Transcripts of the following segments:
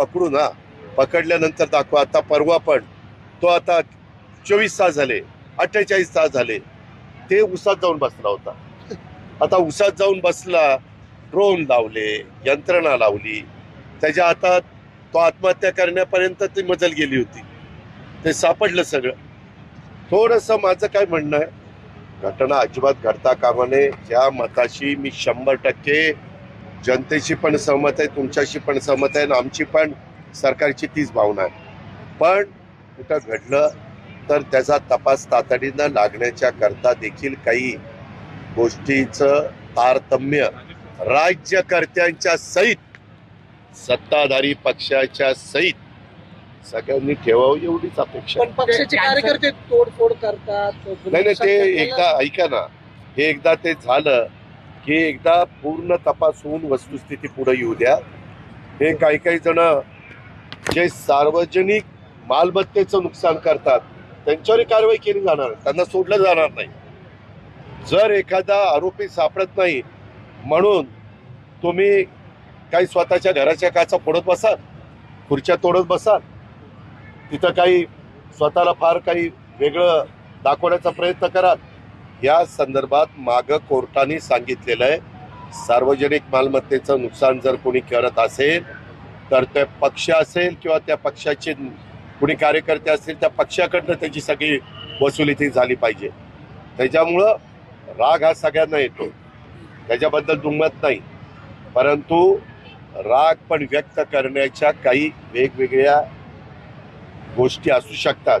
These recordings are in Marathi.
पकडू ना पकडल्यानंतर दाखवा आता परवा पण. तो आता चोवीस तास झाले अठ्ठेचाळीस तास झाले. ते उसात जाऊन बसला होता. आता उसात जाऊन बसला ड्रोन लावले यंत्रणा लावली. त्याच्या आता तो आत्महत्या करण्यापर्यंत ती मजल गेली होती. ते सापडलं सगळं. थोडंसं माझं काय म्हणणं आहे? घटना अजिबात घडता कामा नये. या मताशी मी शंभर टक्के जनतेशी पण सहमत आहे तुमच्याशी पण सहमत आहे आणि आमची पण सरकारची तीच भावना आहे पण कुठं घडलं तर त्याचा तपास तातडीनं लागण्याच्या करता देखील काही गोष्टीचं तारतम्य राज्यकर्त्यांच्या सहित सत्ताधारी पक्षाच्या सहित सगळ्यांनी ठेवावं एवढीच अपेक्षा आहे. पण पक्षाचे कार्यकर्ते तोडफोड करतात नाही नाही ते एकदा ऐका ना हे एकदा ते झालं की एकदा पूर्ण तपास होऊन वस्तुस्थिती पुढे येऊ द्या. हे काही काही जण जे सार्वजनिक मालमत्तेचं नुकसान करतात त्यांच्यावर कारवाई केली जाणार त्यांना सोडलं जाणार नाही. जर एखादा आरोपी सापडत नाही म्हणून तुम्ही काही स्वतःच्या घराच्या काचा फोडत बसाल खुर्च्या तोडत बसाल तिथं काही स्वतःला फार काही वेगळं दाखवण्याचा प्रयत्न कराल या संदर्भात मागं कोर्टाने सांगितलेलं आहे. सार्वजनिक मालमत्तेचं नुकसान जर कोणी करत असेल तर ते पक्ष असेल किंवा त्या पक्षाचे कुणी कार्यकर्ते असतील त्या पक्षाकडनं त्याची सगळी वसुली ती झाली पाहिजे. त्याच्यामुळं राग हा सगळ्यांना येतो. त्याच्याबद्दल दुमत नाही. परंतु राग पण व्यक्त करण्याच्या काही वेगवेगळ्या गोष्टी असू शकतात.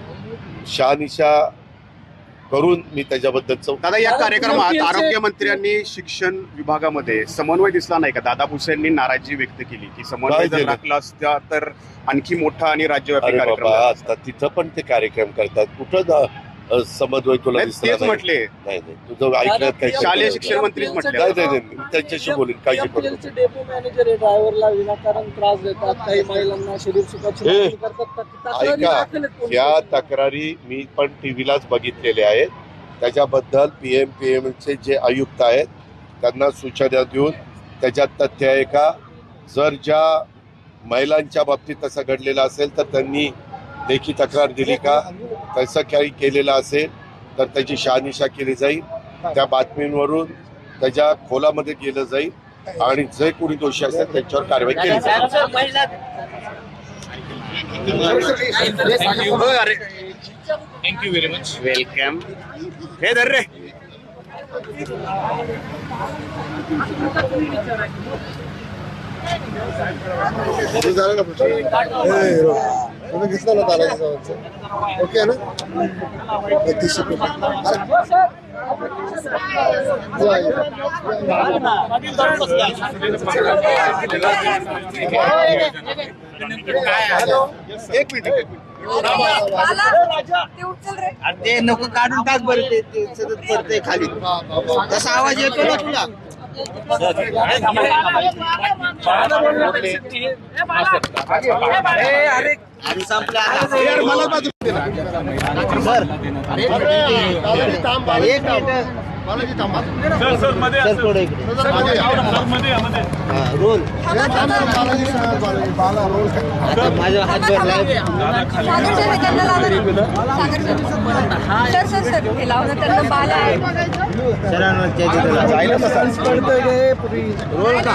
शहानिशा करून मी त्याच्याबद्दलचं दादा या कार्यक्रमात आरोग्य मंत्र्यांनी शिक्षण विभागामध्ये समन्वय दिसला नाही का? दादा भुसेंनी नाराजी व्यक्त केली की समन्वय जर? राखला असता तर आणखी मोठा आणि राज्यव्यापी कार्यक्रम आता तिथं पण ते कार्यक्रम करतात. कुठं समन्वय तुला नाही, दिसला तेच नाही. म्हटले. नाही नाही. तुझं ऐकण्यात काही शालेय शिक्षण. मंत्रीच म्हटले. नाही नाही नाही. मी त्यांच्याशी बोलेन काळजी करू एमपीएलचे डेपो मॅनेजर आहे ड्रायव्हरला विनाकारण त्रास देतात काही महिलांना शरीर सुखाची ए, मागणी करतात तक- तक्रारी ऐका, दाखल आहेत पोलीस या. तक्रारी मी पण टीव्हीलाच बघितलेल्या आहेत. त्याच्याबद्दल पी एम पी एमचे जे आयुक्त आहेत त्यांना सूचना देऊन त्याच्यात तथ्य आहे का? जर ज्या महिलांच्या बाबतीत तसं घडलेलं असेल तर त्यांनी लेखी तक्रार दिली का? तसं काही केलेलं असेल तर त्याची शहानिशा केली जाईल. त्या बातमींवरून त्याच्या खोलामध्ये गेलं जाईल आणि जे कोणी दोषी असेल त्यांच्यावर कारवाई केली जाईल. अरे. थँक्यू व्हेरी मच वेलकम हे धर रे. झालं ना प्रश्न? हे हिरो. तुम्ही घेतलं ना तानाजी सावंतचं ओके ना बत्तीसशे कोटी अरे, या, एक मिनिट एक मिनिट। ते उचल रे। ते नको काढून टाक बरं ते ते सतत पडतंय खाली. तसा आवाज येतो ना तुला? मला बाजू सर एक मिनिट. बालाजी एक थांब. मिनिट बालाजी थांबा. सर थोडं इकडे मध्ये. हा, रोल थांब ना, बालाजी थांब, बालाजी. बाला रोल कर. आता माझा हात भरलाय सागर सर त्यांना लावा ना. सागर सर सर सर हे लावणं त्यांना बाल आहे सरांवरच्या तिथं रोल का?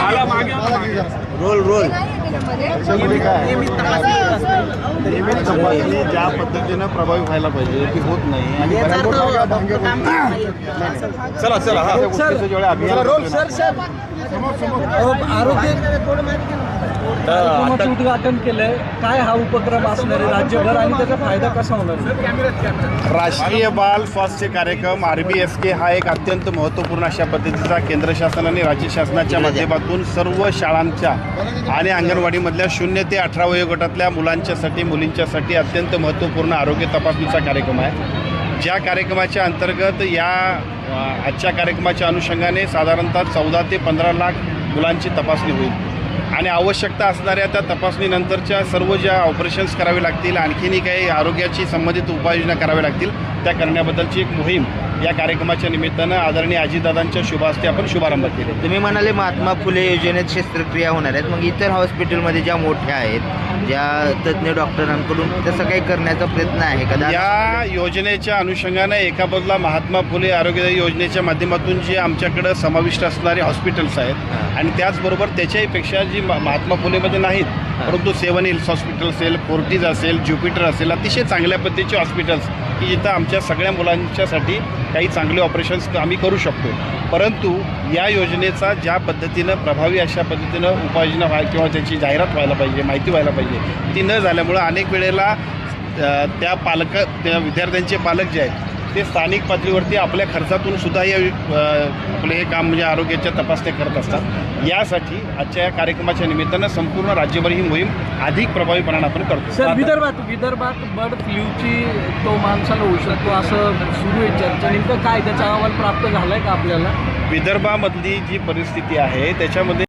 बालाजी जा. Role role. तपासणी ज्या पद्धतीनं प्रभावी व्हायला पाहिजे ती होत नाही. आणि. चला चला हा त्या गोष्टीचं जेवढे अभियान आरोग्य उद्घाटन केलंय. काय हा उपक्रम असणार आहे? राज्यभर आणि त्याचा फायदा कसा होणार? राष्ट्रीय बाल स्वास्थ्य कार्यक्रम आर बी एस के हा एक अत्यंत महत्त्वपूर्ण अशा पद्धतीचा केंद्र शासन आणि राज्य शासनाच्या माध्यमातून सर्व शाळांच्या आणि अंगणवाडीमधल्या शून्य ते अठरा वयोगटातल्या मुलांच्यासाठी मुलींच्यासाठी अत्यंत महत्त्वपूर्ण आरोग्य तपासणीचा कार्यक्रम आहे. ज्या कार्यक्रमाच्या अंतर्गत या आजच्या कार्यक्रमाच्या अनुषंगाने साधारणतः चौदा ते पंधरा लाख मुलांची तपासणी होईल. आणि आवश्यकता असणाऱ्या त्या तपासणीनंतरच्या सर्व ज्या ऑपरेशन्स करावे लागतील आणखीनही काही आरोग्याची संबंधित उपाययोजना कराव्या लागतील त्या करण्याबद्दलची एक मोहीम या कार्यक्रमाच्या निमित्तानं आदरणीय अजितदादांच्या शुभ हस्ते आपण शुभारंभ केले. तुम्ही म्हणाले महात्मा फुले योजनेत शस्त्रक्रिया होणार आहेत. मग इतर हॉस्पिटलमध्ये ज्या मोठ्या आहेत ज्या तज्ज्ञ डॉक्टरांकडून तसं काही करण्याचा प्रयत्न आहे का? या योजनेच्या अनुषंगानं एका बाजूला महात्मा फुले आरोग्य योजनेच्या माध्यमातून जे आमच्याकडं समाविष्ट असणारे हॉस्पिटल्स आहेत आणि त्याचबरोबर त्याच्याही पेक्षा जी महात्मा फुलेमध्ये नाहीत परंतु सेवन हिल्स हॉस्पिटल असेल फोर्टीज असेल ज्युपिटर असेल अतिशय चांगल्या पद्धतीचे हॉस्पिटल्स की जिथं आमच्या सगळ्या मुलांच्यासाठी काही चांगले ऑपरेशन्स आम्ही करू शकतो. परंतु या योजनेचा ज्या पद्धतीनं प्रभावी अशा पद्धतीनं उपाययोजना व्हाय किंवा त्याची जाहिरात व्हायला पाहिजे माहिती व्हायला पाहिजे ती न झाल्यामुळं अनेक वेळेला त्या पालक त्या विद्यार्थ्यांचे पालक जे आहेत ते स्थानिक पातळीवरती आपल्या खर्चातून सुद्धा हे अ, आपलं हे काम म्हणजे आरोग्याच्या तपासण्या करत असतात. यासाठी आजच्या या कार्यक्रमाच्या निमित्तानं संपूर्ण राज्यभर ही मोहीम अधिक प्रभावीपणानं आपण करतो. सर विदर्भात विदर्भात बर्ड फ्ल्यूची तो माणसाला होऊ शकतो असं सुरू आहे चर्चा. नेमकं काय? त्याचा अहवाल प्राप्त झालाय का आपल्याला? विदर्भामधली जी परिस्थिती आहे त्याच्यामध्ये